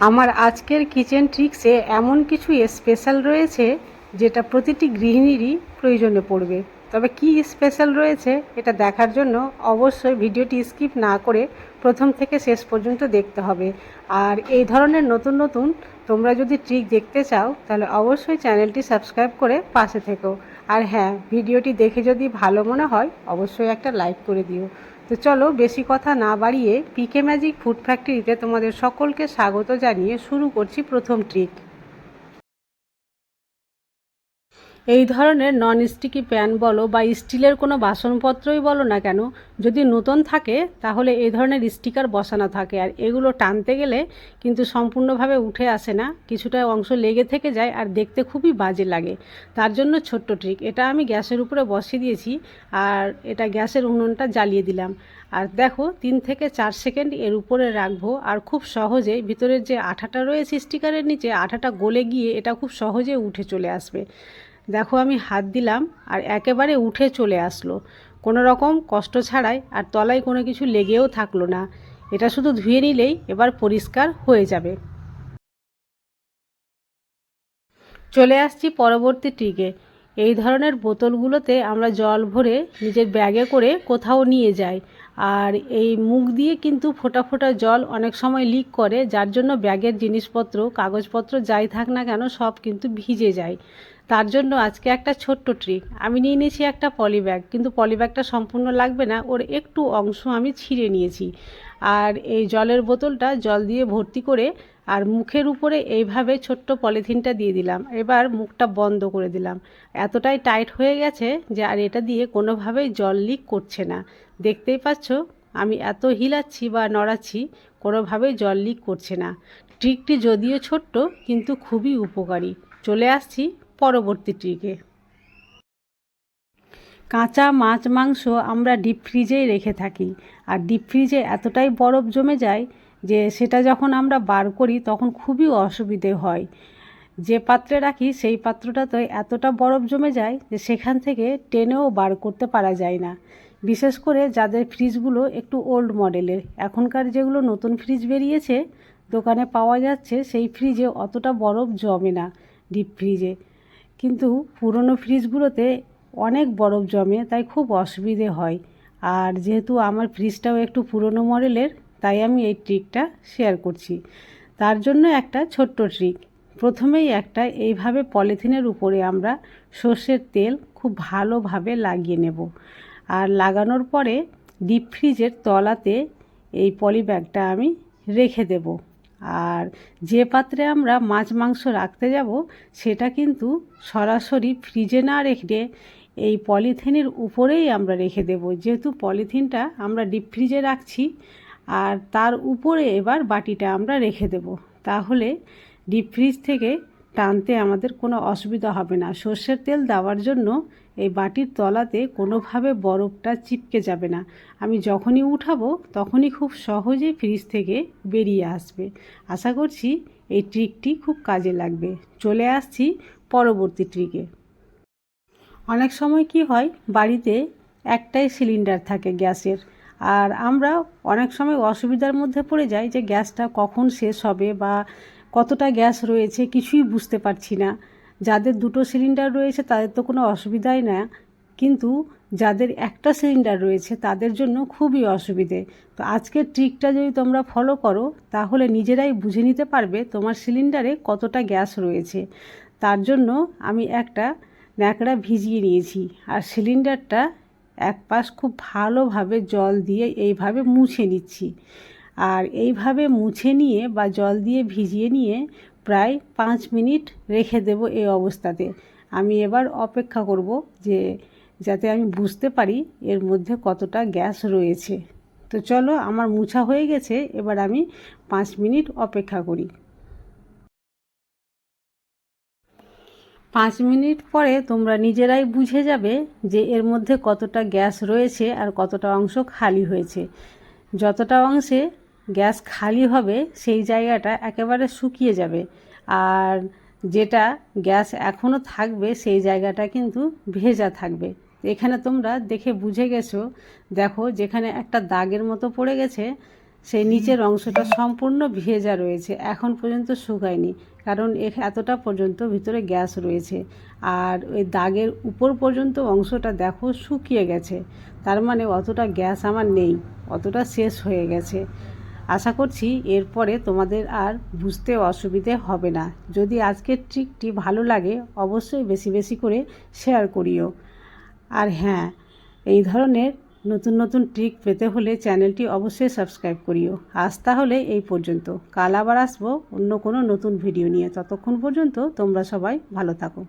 আমার আজকের কিচেন ট্রিক্সে এমন কিছু স্পেশাল রয়েছে যেটা প্রতিটি গৃহিণীরই প্রয়োজনে পড়বে। তবে কি স্পেশাল রয়েছে এটা দেখার জন্য অবশ্যই ভিডিওটি স্কিপ না করে প্রথম থেকে শেষ পর্যন্ত দেখতে হবে। আর এই ধরনের নতুন নতুন তোমরা যদি ট্রিক দেখতে চাও, তাহলে অবশ্যই চ্যানেলটি সাবস্ক্রাইব করে পাশে থেকো। আর হ্যাঁ ভিডিওটি দেখে যদি ভালো মনে হয়, অবশ্যই একটা লাইক করে দিও। তো চলো বেশি কথা না বাড়িয়ে পিকে ম্যাজিক ফুড ফ্যাক্টরিতে তোমাদের সকলকে স্বাগত জানিয়ে শুরু করছি প্রথম ট্রিক এই ধরনের নন স্টিকি প্যান বলো বা স্টিলের কোনো বাসনপত্রই বলো না কেন, যদি নতুন থাকে, তাহলে এই ধরনের স্টিকার বসানো থাকে। আর এগুলো টানতে গেলে কিন্তু সম্পূর্ণভাবে উঠে আসে না, কিছুটা অংশ লেগে থেকে যায় আর দেখতে খুবই বাজে লাগে। তার জন্য ছোট্ট ট্রিক এটা আমি গ্যাসের উপরে বসিয়ে দিয়েছি আর এটা গ্যাসের উনুনটা জ্বালিয়ে দিলাম। আর দেখো, তিন থেকে চার সেকেন্ড এর উপরে রাখব আর খুব সহজে ভিতরের যে আঠাটা রয়েছে স্টিকারের নিচে, আঠাটা গলে গিয়ে এটা খুব সহজে উঠে চলে আসবে। দেখো আমি হাত দিলাম আর একেবারে উঠে চলে আসলো। কোনো রকম কষ্ট ছাড়াই আর তলায় কোনো কিছু লেগেও থাকল না। এটা শুধু ধুয়ে নিলেই এবার পরিষ্কার হয়ে যাবে। চলে আসছি পরবর্তী ট্রিকে। এই ধরনের বোতলগুলোতে আমরা জল ভরে নিজের ব্যাগে করে কোথাও নিয়ে যাই। আর এই মুখ দিয়ে কিন্তু ফোটা ফোটা জল অনেক সময় লিক করে, যার জন্য ব্যাগের জিনিসপত্র, কাগজপত্র যাই থাক না কেন সব কিন্তু ভিজে যায়। তার জন্য আজকে একটা ছোট্ট ট্রিক আমি নিয়ে নিয়েছি একটা পলিব্যাগ কিন্তু পলিব্যাগটা সম্পূর্ণ লাগবে না, ওর একটু অংশ আমি ছিঁড়ে নিয়েছি। আর এই জলের বোতলটা জল দিয়ে ভর্তি করে আর মুখের উপরে এইভাবে ছোট্ট পলিথিনটা দিয়ে দিলাম। এবার মুখটা বন্ধ করে দিলাম। এতটাই টাইট হয়ে গেছে যে আর এটা দিয়ে কোনোভাবেই জল লিক করছে না। দেখতেই পাচ্ছ, আমি এত হিলাচ্ছি বা নড়াচ্ছি, কোনোভাবেই জল লিক করছে না। ট্রিকটি যদিও ছোট্ট, কিন্তু খুবই উপকারী। চলে আসছি পরবর্তী ট্রিকে। কাঁচা মাছ, মাংস আমরা ডিপ ফ্রিজেই রেখে থাকি। আর ডিপ ফ্রিজে এতটাই বরফ জমে যায় যে সেটা যখন আমরা বার করি তখন খুবই অসুবিধে হয়। যে পাত্রে রাখি সেই পাত্রটাতে এতটা বরফ জমে যায় যে সেখান থেকে টেনেও বার করতে পারা যায় না। বিশেষ করে যাদের ফ্রিজগুলো একটু ওল্ড মডেলের এখনকার যেগুলো নতুন ফ্রিজ বেরিয়েছে, দোকানে পাওয়া যাচ্ছে সেই ফ্রিজে অতটা বরফ জমে না ডিপ ফ্রিজে কিন্তু পুরনো ফ্রিজগুলোতে অনেক বরফ জমে, তাই খুব অসুবিধে হয়। আর যেহেতু আমার ফ্রিজটাও একটু পুরনো মডেলের, তাই আমি এই ট্রিকটা শেয়ার করছি। তার জন্য একটা ছোট্ট ট্রিক প্রথমেই একটা, এইভাবে পলিথিনের উপরে আমরা সর্ষের তেল খুব ভালোভাবে লাগিয়ে নেব। আর লাগানোর পরে ডিপ ফ্রিজের তলাতে এই পলি ব্যাগটা আমি রেখে দেব। আর যে পাত্রে আমরা মাছ মাংস রাখতে যাব, সেটা কিন্তু সরাসরি ফ্রিজে না রেখে এই পলিথিনের উপরেই আমরা রেখে দেব। যেহেতু পলিথিনটা আমরা ডিপ ফ্রিজে রাখছি, আর তার উপরে এবার বাটিটা আমরা রেখে দেব। তাহলে ডিপ ফ্রিজ থেকে টানতে আমাদের কোনো অসুবিধা হবে না। সর্ষের তেল দেওয়ার জন্য এই বাটির তলাতে কোনোভাবে বরফটা চিপকে যাবে না। আমি যখনই উঠাবো, তখনই খুব সহজেই ফ্রিজ থেকে বেরিয়ে আসবে। আশা করছি এই ট্রিকটি খুব কাজে লাগবে। চলে আসছি পরবর্তী ট্রিকে। অনেক সময় কি হয়, বাড়িতে একটাই সিলিন্ডার থাকে গ্যাসের। আর আমরা অনেক সময় অসুবিধার মধ্যে পড়ে যাই যে গ্যাসটা কখন শেষ হবে বা কতটা গ্যাস রয়েছে, কিছুই বুঝতে পারছি না। যাদের দুটো সিলিন্ডার রয়েছে তাদের তো কোনো অসুবিধাই না, কিন্তু যাদের একটা সিলিন্ডার রয়েছে তাদের জন্য খুবই অসুবিধে। তো আজকের ট্রিকটা যদি তোমরা ফলো করো, তাহলে নিজেরাই বুঝে নিতে পারবে তোমার সিলিন্ডারে কতটা গ্যাস রয়েছে। তার জন্য আমি একটা ন্যাকড়া ভিজিয়ে নিয়েছি আর সিলিন্ডারটা এক পাশ খুব ভালোভাবে জল দিয়ে এইভাবে মুছে নিচ্ছি। আর এইভাবে মুছে নিয়ে বা জল দিয়ে ভিজিয়ে নিয়ে প্রায় পাঁচ মিনিট রেখে দেব এই অবস্থাতে। আমি এবার অপেক্ষা করব যে যাতে আমি বুঝতে পারি এর মধ্যে কতটা গ্যাস রয়েছে। তো চলো, আমার মুছা হয়ে গেছে, এবার আমি পাঁচ মিনিট অপেক্ষা করি। পাঁচ মিনিট পরে তোমরা নিজেরাই বুঝে যাবে যে এর মধ্যে কতটা গ্যাস রয়েছে আর কতটা অংশ খালি হয়েছে। যতটা অংশে গ্যাস খালি হবে, সেই জায়গাটা একেবারে শুকিয়ে যাবে। আর যেটা গ্যাস এখনও থাকবে, সেই জায়গাটা কিন্তু ভেজা থাকবে। এখানে তোমরা দেখে বুঝে গেছো, দেখো যেখানে একটা দাগের মতো পড়ে গেছে সেই নিচের অংশটা সম্পূর্ণ ভেজা রয়েছে। এখন পর্যন্ত শুকায়নি, কারণ এতটা পর্যন্ত ভিতরে গ্যাস রয়েছে। আর ওই দাগের উপর পর্যন্ত অংশটা দেখো শুকিয়ে গেছে। তার মানে অতটা গ্যাস আমার নেই, অতটা শেষ হয়ে গেছে। আশা করছি এরপরে তোমাদের আর বুঝতে অসুবিধে হবে না। যদি আজকের ট্রিকটি ভালো লাগে, অবশ্যই বেশি বেশি করে শেয়ার করিও। আর হ্যাঁ এই ধরনের নতুন নতুন ট্রিক পেতে হলে চ্যানেলটি অবশ্যই সাবস্ক্রাইব করিও। আজ তাহলে এই পর্যন্ত। কাল আবার আসব অন্য কোনো নতুন ভিডিও নিয়ে। ততক্ষণ পর্যন্ত তোমরা সবাই ভালো থাকো।